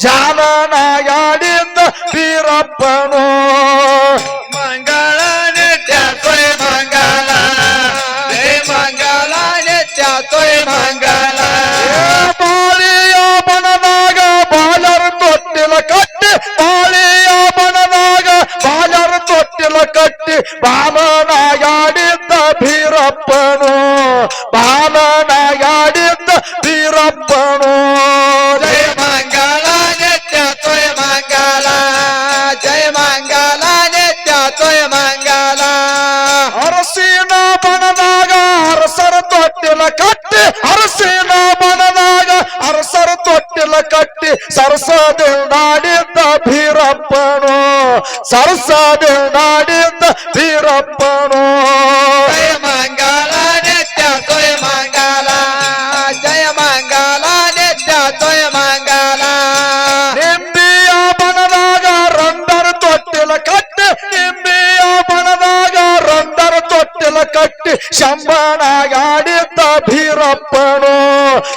ಜಾಲನಾಯಾಡಿದ್ದ ವೀರಪ್ಪನೋ. ಕಟ್ಟಿ ಅರಸಿನ ಮನದಾಗ ಅರಸರ ತೊಟ್ಟಿಲ ಕಟ್ಟಿ ಸರಸದಿಲ್ದಾಡಿದ್ದ ಬೀರಪ್ಪನು ನಾಡಿದ್ದ ಭೀರಪ್ಪನು ಜಯ ಮಂಗಲ ನಿತ್ಯ ತೊಯ್ ಮಂಗಲ ಜಯ ಮಂಗಲ ನಿತ್ಯ ತೊಯ್ ಮಂಗಲ. ನಿಂಬಿಯ ಬಣದಾಗ ರಂದರ ತೊಟ್ಟಿಲ ಕಟ್ಟಿ ನಿಂಬಿಯ ಬಣದಾಗ ರಂದರ ತೊಟ್ಟಿಲ ಕಟ್ಟಿ ಶಂಬನಾಗಾಡಿದ್ದ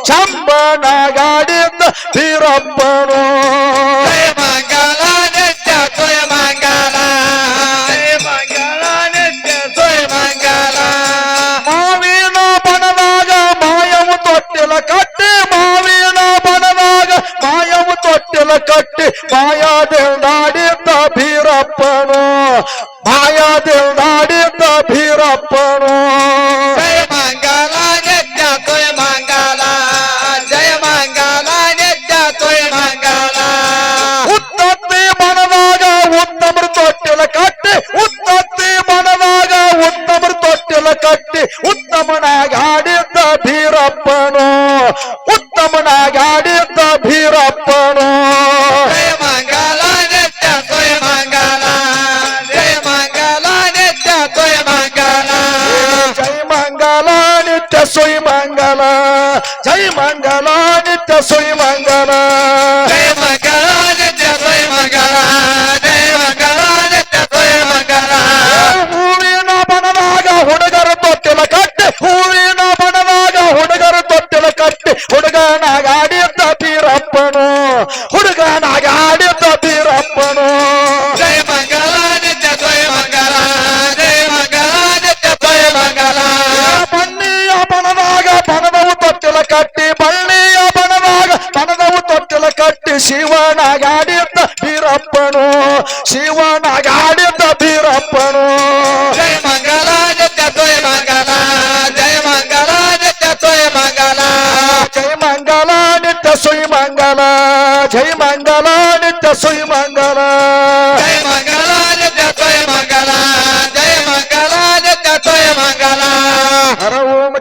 ശമ്പണകാടിന്ന് തിറപ്പണോ മംഗള നിത്യ മംഗള മംഗള നിത്യ മംഗള മാവീണ പണനാക മായം തൊട്ടില കട്ട് മാവീണ പണനാക മായം തൊട്ടില കട്ട് മായാതെ നാടിന്ന ഭീറപ്പണോ മായാതെ നാടിന്ന ഭീറപ്പ ಸುಯ್ ಮಂಗಲ ಜೈ ಮಂಗಲ ನಿತ್ಯ ಸುಯಿ ಮಂಗಲ. वीरपणो शिवना गाडीचा वीरपणो जय मंगलाज त्यातोय मंगला. जय मंगलाज त्यातोय मंगला. जय मंगला नित्य सुई मंगला. जय मंगला नित्य सुई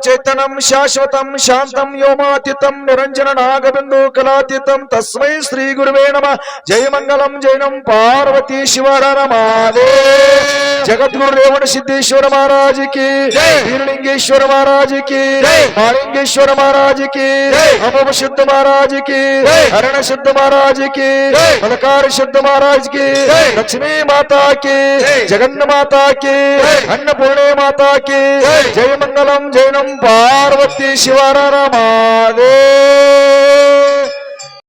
चैतनम शाश्वतम शांतम योमातीतम निरंजन नागबिंदु कलातीतम तस्मै श्री गुरुवे नम जय मंगलम जैनम पार्वती शिवर महादेव जगद्गुरु रेवण सिद्धेश्वर महाराज की हिरणिंगेश्वर महाराज की मारिंगेश्वर महाराज की अभव सिद्ध महाराज की हरण सिद्ध महाराज की मलकार सिद्ध महाराज की लक्ष्मी माता की जगन्न माता की अन्नपूर्णे माता की जय मंगलम जैनम ಪಾರ್ವತಿ ಶಿವರ ರಮಾದೇ